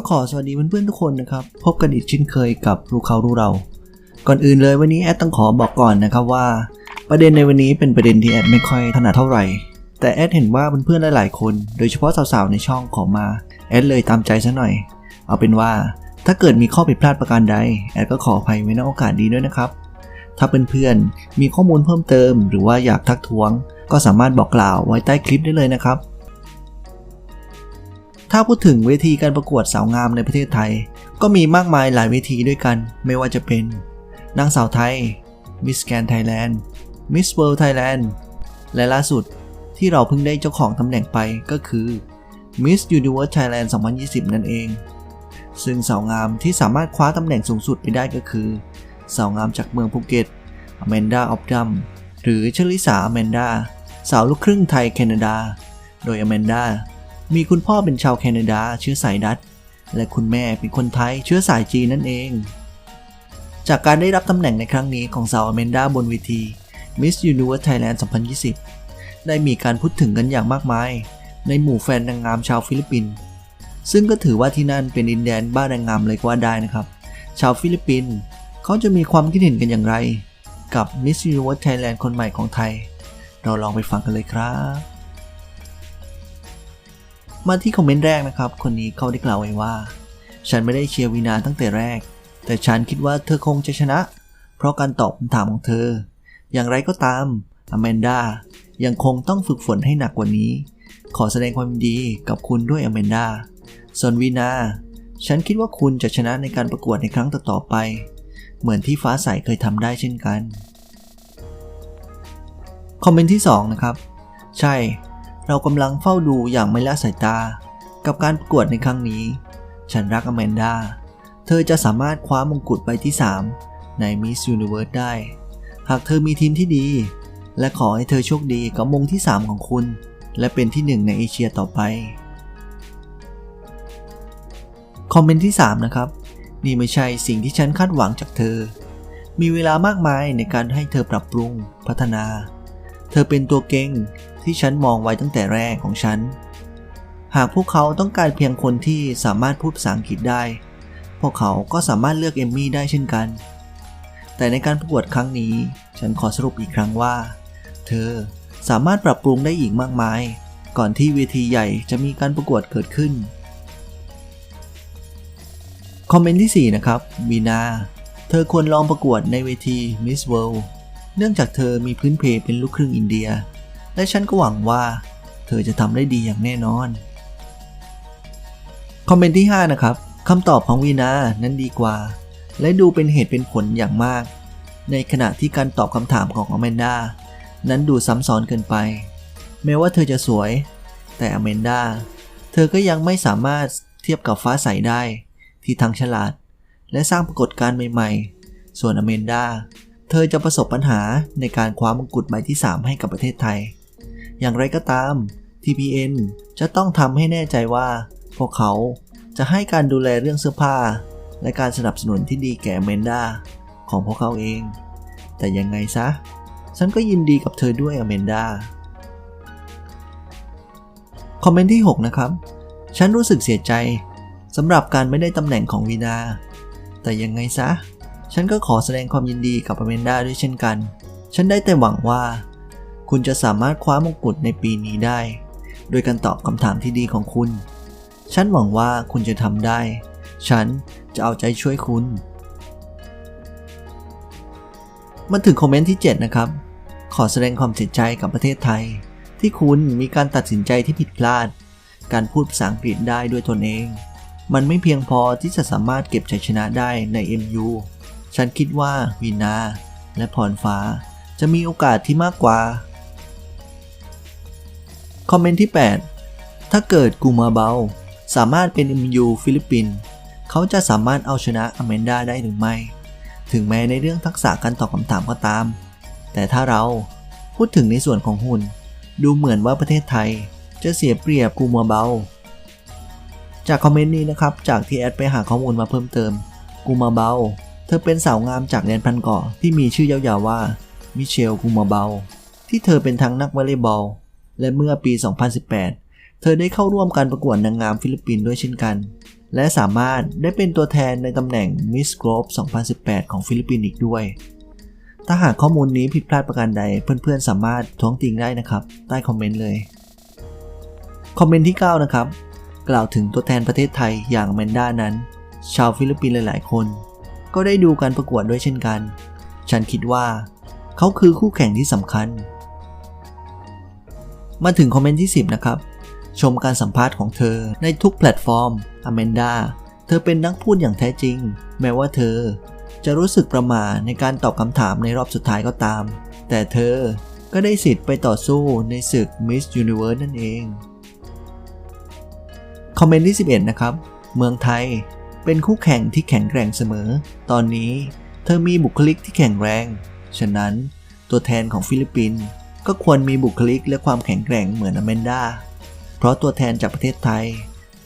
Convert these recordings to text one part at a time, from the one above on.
ก็ขอสวัสดีเพื่อนๆทุกคนนะครับ พบกันอีกเช่นเคยกับรู้เขารู้เรา ก่อนอื่นเลยวันนี้แอดต้องขอบอกก่อนนะครับว่า ประเด็นในวันนี้เป็นประเด็นที่แอดไม่ค่อยถนัดเท่าไหร่ แต่แอดเห็นว่าเพื่อนๆหลายๆคน โดยเฉพาะสาวๆในช่องขอมาแอดเลยตามใจซะหน่อย เอาเป็นว่าถ้าเกิดมีข้อผิดพลาดประการใดแอดก็ขออภัยไว้ในโอกาสดีด้วยนะครับ ถ้าเพื่อนๆมีข้อมูลเพิ่มเติม หรือว่าอยากทักท้วง ก็สามารถบอกกล่าวไว้ใต้คลิปได้เลยนะครับ ถ้าพูดถึงเวทีการประกวดสาวงามในประเทศไทย ก็มีมากมายหลายเวทีด้วยกัน ไม่ว่าจะเป็น นางสาวไทย Miss Grand Thailand Miss World Thailand และล่าสุดที่เราเพิ่งได้เจ้าของตำแหน่งไปก็คือ Miss Universe Thailand 2020 นั่นเอง ซึ่งสาวงามที่สามารถคว้าตำแหน่งสูงสุดไปได้ก็คือ สาวงามจากเมืองภูเก็ตอแมนดาออฟดัมหรือชลิสาอแมนดาสาวลูกครึ่งไทยแคนาดา โดยอแมนดา มีคุณพ่อเป็นชาวแคนาดาเชื้อสายดัตช์และคุณแม่เป็นคนไทยเชื้อสายจีนนั่นเอง จากการได้รับตำแหน่งในครั้งนี้ของสาวอแมนดาบนเวที Miss Universe Thailand 2020 ได้มีการพูดถึงกันอย่างมากมาย ในหมู่แฟนนางงามชาวฟิลิปปินส์ซึ่งก็ถือว่าที่นั่นเป็นดินแดนบ้านนางงามเลยก็ว่าได้นะครับ ชาวฟิลิปปินส์เขาจะมีความคิดเห็นกันอย่างไร กับ Miss Universe Thailand คนใหม่ของไทย เราลองไปฟังกันเลยครับ มาที่คอมเมนต์แรกนะครับ คนนี้เขาได้กล่าวไว้ว่า ฉันไม่ได้เชียร์วีนาตั้งแต่แรก แต่ฉันคิดว่าเธอคงจะชนะ เพราะการตอบคำถามของเธอ อย่างไรก็ตามอแมนดายังคงต้องฝึกฝนให้หนักกว่านี้ ขอแสดงความดีกับคุณด้วยอแมนดาส่วนวีนา ฉันคิดว่าคุณจะชนะในการประกวดในครั้งต่อๆไป เหมือนที่ฟ้าใสเคยทำได้เช่นกัน คอมเมนต์ที่ 2 นะครับ ใช่ เรากำลังเฝ้าดูอย่างไม่ละสายตา กับการประกวดในครั้งนี้ ฉันรักอแมนดา เธอจะสามารถคว้ามงกุฎใบที่ 3 ใน Miss Universe ได้ หากเธอมีทีมที่ดี และขอให้เธอโชคดีกับมงที่ 3 ของคุณ และเป็นที่ 1 ในเอเชียต่อไป คอมเมนต์ที่ 3 นะครับ นี่ไม่ใช่สิ่งที่ฉันคาดหวังจากเธอ มีเวลามากมายในการให้เธอปรับปรุงพัฒนา เธอเป็นตัวเก่ง ที่ฉันมองไว้ตั้งแต่แรกของฉัน หากพวกเขาต้องการเพียงคนที่สามารถพูดภาษาอังกฤษได้ พวกเขาก็สามารถเลือกเอมมี่ได้เช่นกัน แต่ในการประกวดครั้งนี้ ฉันขอสรุปอีกครั้งว่า เธอสามารถปรับปรุงได้อีกมากมาย ก่อนที่เวทีใหญ่จะมีการประกวดเกิดขึ้น คอมเมนต์ที่ 4 นะครับวีนาเธอควรลองประกวดในเวที Miss World เนื่องจากเธอมีพื้นเพเป็นลูกครึ่งอินเดีย และฉันก็หวังว่า เธอจะทำได้ดีอย่างแน่นอน คอมเมนต์ที่ 5 นะครับคำตอบของวีนานั้นดีกว่า และดูเป็นเหตุเป็นผลอย่างมาก ในขณะที่การตอบคำถามของอแมนดานั้นดูซ้ำซ้อนเกินไป แม้ว่าเธอจะสวย แต่อแมนดาเธอก็ยังไม่สามารถเทียบกับฟ้าใสได้ ที่ทั้งฉลาด และสร้างปรากฏการณ์ใหม่ๆ ส่วนอเมนดาเธอจะประสบปัญหาในการคว้ามงกุฎใบที่ 3 ให้กับประเทศไทย อย่างไรก็ตาม TPN จะต้องทำให้แน่ใจว่า พวกเขาจะให้การดูแลเรื่องเสื้อผ้า และการสนับสนุนที่ดีแก่เมนดาของพวกเขาเอง แต่ยังไงซะ ฉันก็ยินดีกับเธอด้วยอเมนดาคอมเมนต์ที่ 6 นะครับ ฉันรู้สึกเสียใจสำหรับการไม่ได้ตำแหน่งของวีนา แต่ยังไงซะ ฉันก็ขอแสดงความยินดีกับอเมนดาด้วยเช่นกัน ฉันได้แต่หวังว่า คุณจะสามารถคว้ามงกุฎในปีนี้ได้ โดยการตอบคำถามที่ดีของคุณ ฉันหวังว่าคุณจะทำได้ ฉันจะเอาใจช่วยคุณ มาถึงคอมเมนต์ที่ 7 นะครับ ขอแสดงความเสียใจกับประเทศไทย ที่คุณมีการตัดสินใจที่ผิดพลาด การพูดภาษาอังกฤษได้ด้วยตนเอง มันไม่เพียงพอที่จะสามารถเก็บชัยชนะได้ใน MU ฉันคิดว่าวีนาและพรฟ้าจะมีโอกาสที่มากกว่า คอมเมนต์ที่ 8 ถ้าเกิดกูมาเบา สามารถเป็น MU ฟิลิปปินส์เขาจะสามารถเอาชนะอแมนดาได้หรือไม่ ถึงแม้ในเรื่องทักษะการตอบคำถามก็ตาม แต่ถ้าเราพูดถึงในส่วนของหุ่น ดูเหมือนว่าประเทศไทยจะเสียเปรียบกูมาเบา จากคอมเมนต์นี้นะครับ จากที่แอดไปหาข้อมูลมาเพิ่มเติม กูมาเบา เธอเป็นสาวงามจากแดนพันเกาะที่มีชื่อยาวๆว่ามิเชลกูมาเบา ที่เธอเป็นทั้งนักวอลเลย์บอล และเมื่อปี 2018 เธอได้เข้าร่วมการประกวดนางงามฟิลิปปินส์ด้วยเช่นกัน และสามารถได้เป็นตัวแทนในตำแหน่ง Miss Globe 2018 ของฟิลิปปินส์อีกด้วย ถ้าหากข้อมูลนี้ผิดพลาดประการใด เพื่อนๆ สามารถท้วงติงได้นะครับ ใต้คอมเมนต์เลย คอมเมนต์ที่ 9 นะครับ กล่าวถึงตัวแทนประเทศไทยอย่างแมนด้านั้น ชาวฟิลิปปินส์หลาย ๆ คน ก็ได้ดูการประกวดด้วยเช่นกัน ฉันคิดว่า เขาคือคู่แข่งที่สำคัญ มาถึงคอมเมนต์ที่ 10 นะครับ ชมการสัมภาษณ์ของเธอในทุกแพลตฟอร์มอแมนดาเธอเป็นนักพูดอย่างแท้จริง แม้ว่าเธอ จะรู้สึกประหม่าในการตอบคำถามในรอบสุดท้ายก็ตาม แต่เธอก็ได้สิทธิ์ไปต่อสู้ในศึก Miss Universe นั่นเอง คอมเมนต์ที่ 11 นะครับ เมืองไทยเป็นคู่แข่งที่แข็งแกร่งเสมอ ตอนนี้เธอมีบุคลิกที่แข็งแรง ฉะนั้นตัวแทนของฟิลิปปินส์ ก็ควรมีบุคลิกและความแข็งแกร่งเหมือนอแมนดา เพราะตัวแทนจากประเทศไทย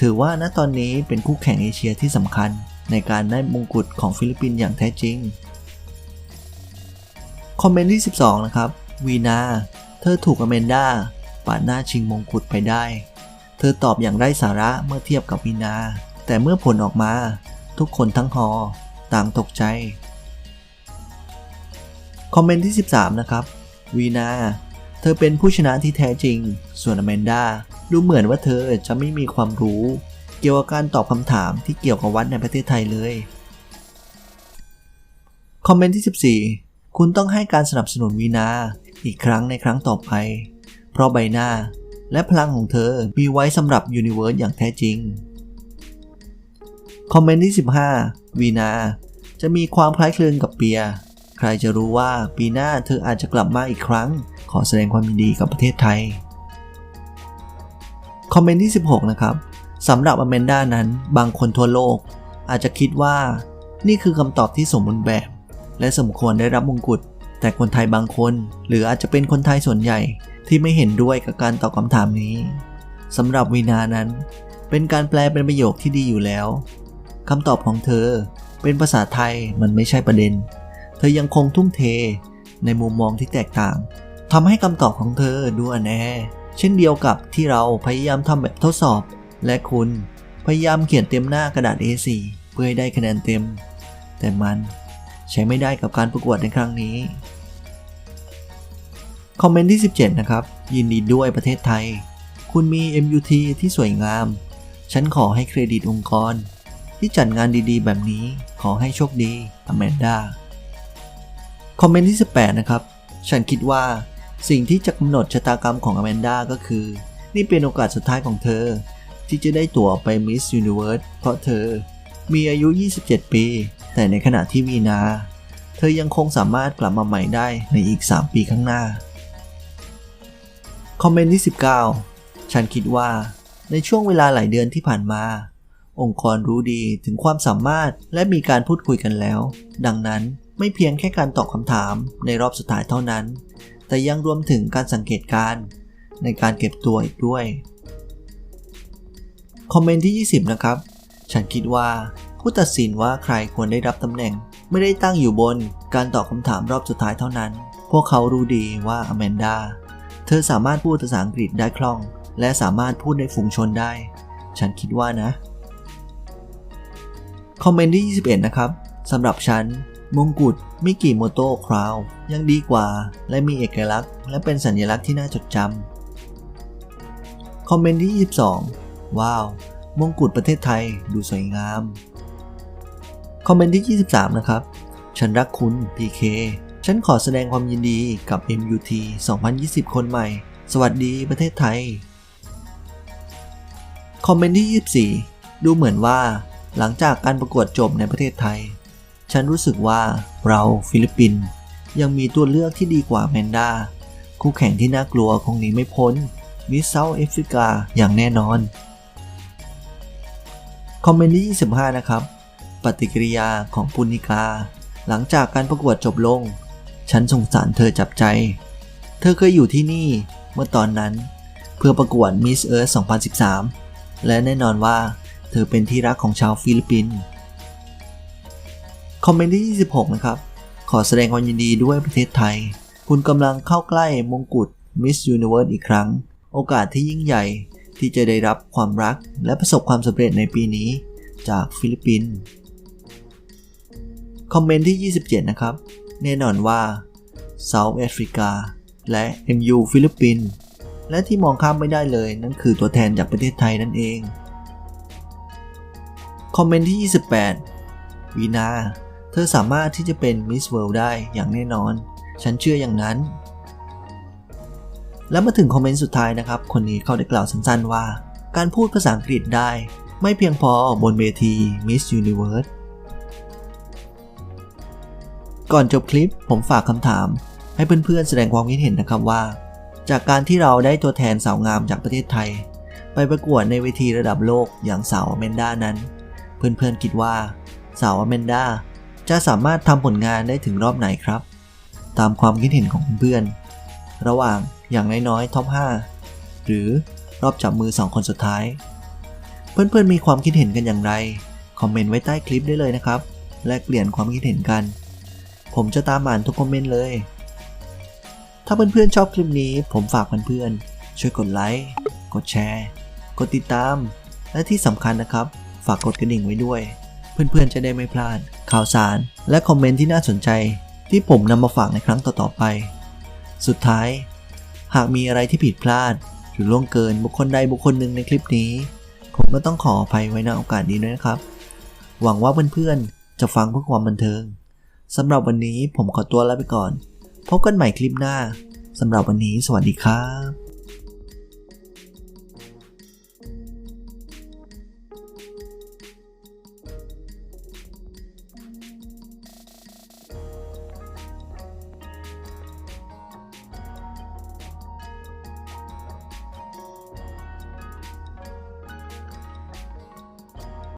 ถือว่าณตอนนี้เป็นคู่แข่งเอเชียที่สำคัญในการได้มงกุฎของฟิลิปปินส์อย่างแท้จริง คอมเมนต์ที่ 12 นะครับ วีนา เธอถูกอแมนดาปาดหน้าชิงมงกุฎไปได้ เธอตอบอย่างไร้สาระเมื่อเทียบกับวีนา แต่เมื่อผลออกมา ทุกคนทั้งฮอต่างตกใจ คอมเมนต์ที่ 13 นะครับ วีนา เธอเป็นผู้ชนะที่แท้จริง ส่วนอแมนดาดูเหมือนว่าเธอจะไม่มีความรู้ เกี่ยวกับการตอบคำถามที่เกี่ยวกับวัดในประเทศไทยเลย คอมเมนต์ที่ 14 คุณต้องให้การสนับสนุนวีนาอีกครั้งในครั้งต่อไป เพราะใบหน้าและพลังของเธอมีไว้สำหรับยูนิเวิร์สอย่างแท้จริง คอมเมนต์ที่ 15 วีนา จะมีความคล้ายคลึงกับเปีย ใครจะรู้ว่าปีหน้าเธออาจจะกลับมาอีกครั้ง ขอแสดงความยินดีกับประเทศไทย คอมเมนต์ที่ 16 นะครับสำหรับอแมนด้านั้น บางคนทั่วโลก อาจจะคิดว่า นี่คือคำตอบที่สมบูรณ์แบบ และสมควรได้รับมงกุฎแต่คนไทยบางคน หรืออาจจะเป็นคนไทยส่วนใหญ่ที่ไม่เห็นด้วยกับการตอบคำถามนี้สำหรับวีนานั้น เป็นการแปลเป็นประโยคที่ดีอยู่แล้วคำตอบของเธอเป็นภาษาไทยมันไม่ใช่ประเด็น เธอยังคงทุ่มเท ในมุมมองที่แตกต่างทำให้คำตอบของเธอดูอ่อนแอเช่นเดียวกับที่เราพยายามทำแบบทดสอบ และคุณพยายามเขียนเต็มหน้ากระดาษ A4 เพื่อให้ได้คะแนนเต็ม แต่มันใช้ไม่ได้กับการประกวดในครั้งนี้ คอมเมนต์ที่ 17 นะครับ ยินดีด้วยประเทศไทย คุณมี MUT ที่สวยงาม ฉันขอให้เครดิตองค์กร ที่จัดงานดีๆ แบบนี้ขอให้โชคดีอแมนดา คอมเมนต์ที่ 18 นะครับ ฉันคิดว่าสิ่งที่จะกำหนดชะตากรรมของอแมนดาก็คือ นี่เป็นโอกาสสุดท้ายของเธอ ที่จะได้ตั๋วไป Miss Universe เพราะเธอมีอายุ 27 ปี แต่ในขณะที่วีนา เธอยังคงสามารถกลับมาใหม่ได้ในอีก 3 ปีข้างหน้า คอมเมนต์ที่ 19 ฉันคิดว่าในช่วงเวลาหลายเดือนที่ผ่านมา องค์กรรู้ดีถึงความสามารถและมีการพูดคุยกันแล้ว ดังนั้น ไม่เพียงแค่การตอบคำถามในรอบสุดท้ายเท่านั้น แต่ยังรวมถึงการสังเกตการในการเก็บตัวอีกด้วยคอมเมนต์ที่ 20 นะครับ ฉันคิดว่าผู้ตัดสินว่าใครควรได้รับตำแหน่ง ไม่ได้ตั้งอยู่บนการตอบคำถามรอบสุดท้ายเท่านั้น พวกเขารู้ดีว่าอแมนดาเธอสามารถพูดภาษาอังกฤษได้คล่อง และสามารถพูดในฝูงชนได้ ฉันคิดว่านะ คอมเมนต์ที่ 21 นะครับสำหรับฉัน มงกุฎมิกิโมโตคราวยังดีกว่า และมีเอกลักษณ์ และเป็นสัญลักษณ์ที่น่าจดจำคอมเมนต์ที่ 22 ว้าว มงกุฎประเทศไทยดูสวยงาม คอมเมนต์ที่ 23 นะครับ ฉันรักคุณ PK ฉันขอแสดงความยินดีกับ MUT 2020 คนใหม่ สวัสดีประเทศไทย คอมเมนต์ที่ 24 ดูเหมือนว่า หลังจากการประกวดจบในประเทศไทย ฉันรู้สึกว่าเราฟิลิปปินส์ยังมีตัวเลือกที่ดีกว่าแมนดา คู่แข่งที่น่ากลัวคงหนีไม่พ้นมิสเซาท์แอฟริกาอย่างแน่นอน คอมเมนต์ที่ 25 นะครับ ปฏิกิริยาของปุณิกา หลังจากการประกวดจบลง ฉันสงสารเธอจับใจ เธอเคยอยู่ที่นี่เมื่อตอนนั้น เพื่อประกวด Miss Earth 2013 และแน่นอนว่า เธอเป็นที่รักของชาวฟิลิปปินส์ คอมเมนต์ที่ 26 นะครับ ขอแสดงความยินดีด้วยประเทศไทย คุณกำลังเข้าใกล้มงกุฎ Miss Universe อีกครั้ง โอกาสที่ยิ่งใหญ่ที่จะได้รับความรักและประสบความสำเร็จในปีนี้ จากฟิลิปปินส์คอมเมนต์ที่ 27 นะครับ แน่นอนว่า South Africa และ MU ฟิลิปปินส์และที่มองข้ามไม่ได้เลยนั่นคือตัวแทนจากประเทศไทยนั่นเอง คอมเมนต์ที่ 28 วีนา เธอสามารถที่จะเป็นมิสเวิลด์ได้อย่างแน่นอน ฉันเชื่ออย่างนั้น แล้วมาถึงคอมเมนต์สุดท้ายนะครับ คนนี้เขาได้กล่าวสั้นๆว่า การพูดภาษาอังกฤษได้ ไม่เพียงพอบนเวที Miss Universe ก่อนจบคลิปผมฝากคำถาม ให้เพื่อนๆแสดงความคิดเห็นนะครับว่า จากการที่เราได้ตัวแทนสาวงามจากประเทศไทย ไปประกวดในเวทีระดับโลกอย่างสาวอแมนด้านั้น เพื่อนๆคิดว่าสาวอแมนด้า จะสามารถทำผลงานได้ถึงรอบไหนครับ ตามความคิดเห็นของเพื่อน ระหว่างอย่างน้อยๆท็อป 5 หรือรอบจับมือ 2 คนสุดท้าย เพื่อนๆมีความคิดเห็นกันอย่างไร คอมเมนต์ไว้ใต้คลิปได้เลยนะครับ แลกเปลี่ยนความคิดเห็นกัน ผมจะตามอ่านทุกคอมเมนต์เลย ถ้าเพื่อนๆชอบคลิปนี้ ผมฝากเพื่อนๆช่วยกดไลค์ กดแชร์ กดติดตาม และที่สำคัญนะครับ ฝากกดกระดิ่งไว้ด้วย เพื่อนๆ จะได้ไม่พลาด ข่าวสาร และคอมเมนต์ที่น่าสนใจ ที่ผมนำมาฝากในครั้งต่อๆไป สุดท้าย หากมีอะไรที่ผิดพลาด หรือล่วงเกินบุคคลใดบุคคลหนึ่งในคลิปนี้ ผมก็ต้องขออภัยไว้ณโอกาสนี้ด้วยนะครับ หวังว่าเพื่อนๆ จะฟังเพื่อความบันเทิงสำหรับวันนี้ผมขอตัวลาไปก่อน พบกันใหม่คลิปหน้าสำหรับวันนี้สวัสดีครับ